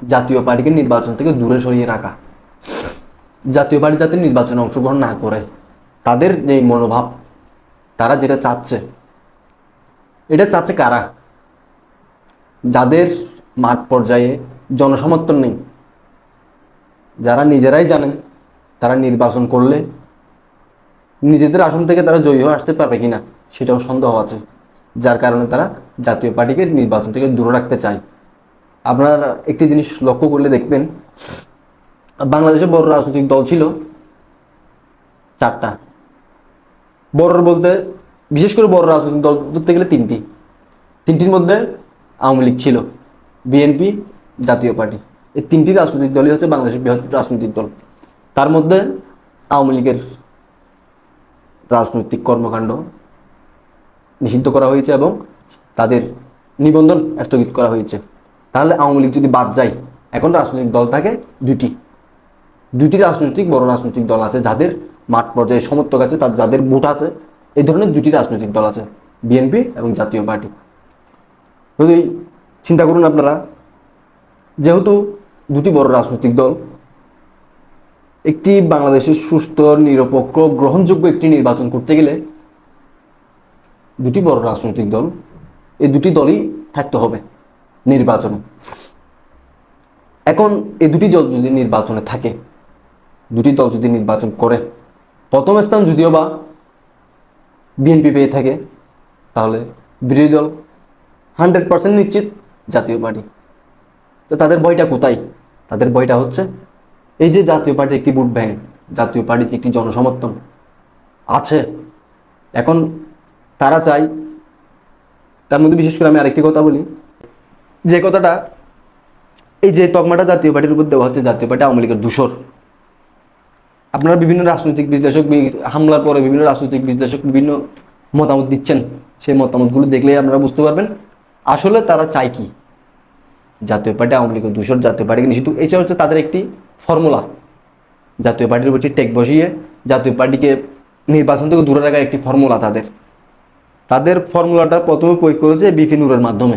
জাতীয় পার্টিকে নির্বাচন থেকে দূরে সরিয়ে রাখা। জাতীয় পার্টি যাতে নির্বাচনে অংশগ্রহণ না করে, তাদের যে মনোভাব, তারা যেটা চাচ্ছে, এটা চাচ্ছে কারা? যাদের মাঠ পর্যায়ে জনসমর্থন নেই, যারা নিজেরাই জানেন তারা নির্বাচন করলে নিজেদের আসন থেকে তারা জয়ী হয়ে আসতে পারবে কিনা, সেটাও সন্দেহ আছে, যার কারণে তারা জাতীয় পার্টিকে নির্বাচন থেকে দূরে রাখতে চায়। আপনার একটি জিনিস লক্ষ্য করলে দেখবেন, বাংলাদেশে বড় রাজনৈতিক দল ছিল চারটা। বড় বলতে, বিশেষ করে বড় রাজনৈতিক দল ধরতে গেলে তিনটি। তিনটির মধ্যে আওয়ামী লীগ ছিল, বিএনপি, জাতীয় পার্টি। এই তিনটি রাজনৈতিক দলই হচ্ছে বাংলাদেশের বৃহৎ রাজনৈতিক দল। তার মধ্যে আওয়ামী লীগের রাজনৈতিক কর্মকাণ্ড নিষিদ্ধ করা হয়েছে এবং তাদের নিবন্ধন স্থগিত করা হয়েছে। তাহলে আওয়ামী লীগ যদি বাদ যায়, এখন রাজনৈতিক দল থাকে দুটি দুটি রাজনৈতিক, বড় রাজনৈতিক দল আছে যাদের মাঠ পর্যায়ে সমর্থক আছে, তার যাদের ভোট আছে এই ধরনের দুটি রাজনৈতিক দল আছে, বিএনপি এবং জাতীয় পার্টি। যদি চিন্তা করুন আপনারা, যেহেতু দুটি বড় রাজনৈতিক দল, একটি বাংলাদেশের সুস্থ, নিরপেক্ষ, গ্রহণযোগ্য একটি নির্বাচন করতে গেলে দুটি বড় রাজনৈতিক দল এই দুটি দলই থাকতে হবে। নির্বাচনে। এখন এই দুটি দল যদি নির্বাচনে থাকে, দুটি দল যদি নির্বাচন করে, প্রথম স্থান যদিও বা বিএনপি পেয়ে থাকে, তাহলে বিরোধী দল হান্ড্রেড পার্সেন্ট নিশ্চিত জাতীয় পার্টি। তো তাদের বইটা কোথায়? তাদের বইটা হচ্ছে এই যে জাতীয় পার্টির একটি ভোট ব্যাংক, জাতীয় পার্টির একটি জনসমর্থন আছে। এখন তারা চায়, তার মধ্যে বিশেষ করে আমি আরেকটি কথা বলি যে কথাটা এই যে তকমাটা জাতীয় পার্টির উপর দেওয়া হচ্ছে, জাতীয় পার্টি আওয়ামী লীগের দূষর। আপনারা বিভিন্ন রাজনৈতিক বিশ্লেষক হামলার পরে বিভিন্ন রাজনৈতিক বিশ্লেষক বিভিন্ন মতামত দিচ্ছেন। সেই মতামতগুলো দেখলেই আপনারা বুঝতে পারবেন আসলে তারা চায় কি। জাতীয় পার্টি আওয়ামী লীগের দূষর, জাতীয় পার্টিকে নিষিদ্ধ। এইসব হচ্ছে তাদের একটি ফর্মুলা। জাতীয় পার্টির উপর টেক বসিয়ে, জাতীয় পার্টিকে নির্বাচন থেকে দূরে রাখার একটি ফর্মুলা তাদের। তাদের ফর্মুলাটা প্রথমে প্রয়োগ করেছে বিপি নূরের মাধ্যমে।